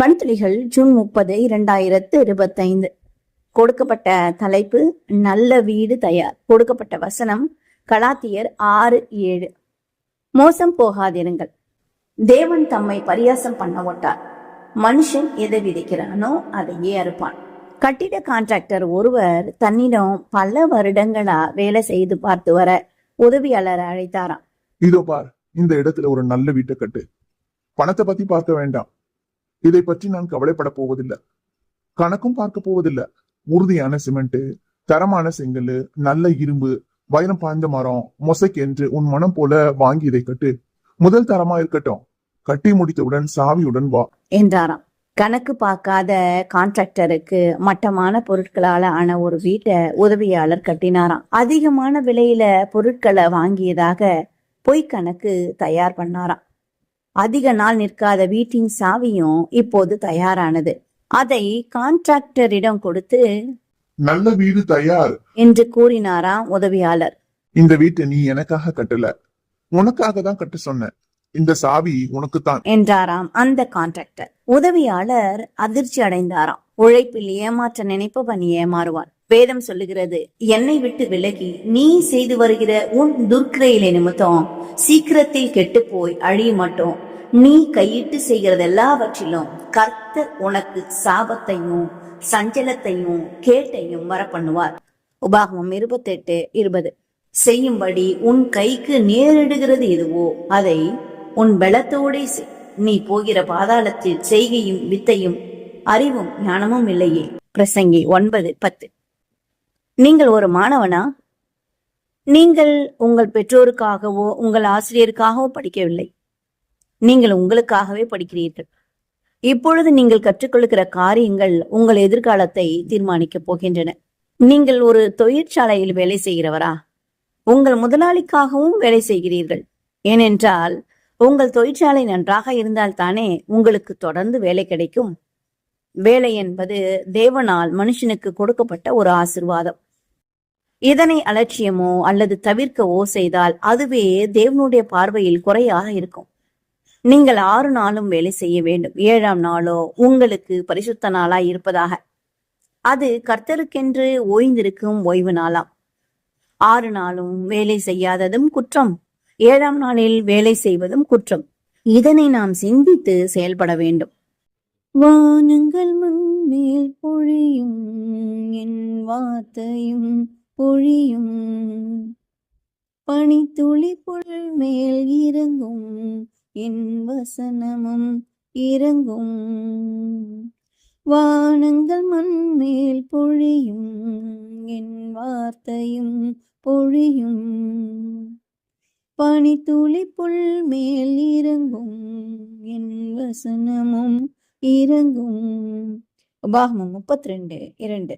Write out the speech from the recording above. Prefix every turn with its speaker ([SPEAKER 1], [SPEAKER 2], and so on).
[SPEAKER 1] பணித்துளிகள் June முப்பது இரண்டாயிரத்து இருபத்தைந்து. கொடுக்கப்பட்ட தலைப்பு நல்ல வீடு தயார். கொடுக்கப்பட்ட வசனம் கலாத்தியர் ஆறு ஏழு. மோசம் போகாதிருங்கள். தேவன் தம்மை பரியாசம் பண்ண மாட்டார். மனுஷன் எதை விதைக்கிறானோ அதையே அறுப்பான். கட்டிட கான்ட்ராக்டர் ஒருவர் தன்னிடம் பல வருடங்களா வேலை செய்து பார்த்து வர உதவியாளர் அழைத்தாராம்.
[SPEAKER 2] இதோ பார் இந்த இடத்துல ஒரு நல்ல வீட்டை கட்டு. பணத்தை பத்தி பார்க்க வேண்டாம். இதை பற்றி நான் கவலைப்பட போவதில்லை. கணக்கும் பார்க்க போவதில்லை. உறுதியான சிமெண்ட் தரமான செங்கல் நல்ல இரும்பு வைரம் பாய்ந்த மரம் மொசைக் என்று உன் மனம் போல வாங்கி இதை கட்டு. முதல் தரமா இருக்கட்டும். கட்டி முடித்தவுடன் சாவியுடன் வா.
[SPEAKER 1] என்றாராம். கணக்கு பார்க்காத கான்ட்ராக்டருக்கு மட்டமான பொருட்களால ஆன ஒரு வீட்டை உதவியாளர் கட்டினாராம். அதிகமான விலையில பொருட்களை வாங்கியதாக பொய்க்கணக்கு தயார் பண்ணாராம். அதிக நாள் நிற்காத வீட்டின் சாவியும் இப்போது தயாரானது. அதை கான்ட்ராக்டரிடம் கொடுத்து
[SPEAKER 2] நல்ல வீடு தயார்
[SPEAKER 1] என்று கூறினாராம் உதவியாளர்.
[SPEAKER 2] இந்த வீட்டை நீ எனக்காக கட்டல. உனக்காக தான் கட்ட சொன்னேன். இந்த சாவி உனக்குத்தான்
[SPEAKER 1] என்றாராம் அந்த கான்ட்ராக்டர். உதவியாளர் அதிர்ச்சி அடைந்தாராம் உழைப்பில் ஏமாற்ற நினைப்பவன் ஏமாறுவான். வேதம் சொல்லுகிறது என்னை விட்டு விலகி நீ செய்து வருகிற உன் துர்க்கிரையிலே நிமித்தம் சீக்கிரத்தில் கெட்டு போய் அழிய மாட்டோம். நீ கையிட்டு செய்கிறது எல்லாவற்றிலும் கர்த்த உனக்கு சாபத்தையும் சஞ்சலத்தையும் கேட்டையும் வர பண்ணுவார் உபாகமம் இருபத்தெட்டு இருபது. செய்யும்படி உன் கைக்கு நேரிடுகிறது எதுவோ அதை உன் பலத்தோடே செய். நீ போகிற பாதாளத்தில் செய்கையும் வித்தையும் அறிவும் ஞானமும் இல்லையே. பிரசங்கி ஒன்பது பத்து. நீங்கள் ஒரு மாணவனா? நீங்கள் உங்கள் பெற்றோருக்காகவோ உங்கள் ஆசிரியருக்காகவோ படிக்கவில்லை. நீங்கள் உங்களுக்காகவே படிக்கிறீர்கள். இப்பொழுது நீங்கள் கற்றுக்கொள்கிற காரியங்கள் உங்கள் எதிர்காலத்தை தீர்மானிக்கப் போகின்றன. நீங்கள் ஒரு தொழிற்சாலையில் வேலை செய்கிறவரா? உங்கள் முதலாளிக்காகவும் வேலை செய்கிறீர்கள். ஏனென்றால் உங்கள் தொழிற்சாலை நன்றாக இருந்தால் தானே உங்களுக்கு தொடர்ந்து வேலை கிடைக்கும். வேலை என்பது தேவனால் மனுஷனுக்கு கொடுக்கப்பட்ட ஒரு ஆசிர்வாதம். இதனை அலட்சியமோ அல்லது தவிர்க்கவோ செய்தால் அதுவே தேவனுடைய பார்வையில் குறையாக இருக்கும். நீங்கள் ஆறு நாளும் வேலை செய்ய வேண்டும். ஏழாம் நாளோ உங்களுக்கு பரிசுத்த நாளாய் இருப்பதாக. அது கர்த்தருக்கென்று ஓய்ந்திருக்கும் ஓய்வு நாளாம். ஆறு நாளும் வேலை செய்யாததும் குற்றம். ஏழாம் நாளில் வேலை செய்வதும் குற்றம். இதனை நாம் சிந்தித்து செயல்பட வேண்டும். வானங்கள் மண்மேல் பொழியும் என் வார்த்தையும் பொழியும். பனித்துளி பொருள் மேல் இறங்கும் என் வசனமும் இறங்கும். வானங்கள் மண்மேல் பொழியும் என் வார்த்தையும் பொழியும். பனித்துளி புல் மேல் இறங்கும் என் வசனமும் இறங்கும். உபாகமம் முப்பத்தி ரெண்டு இரண்டு.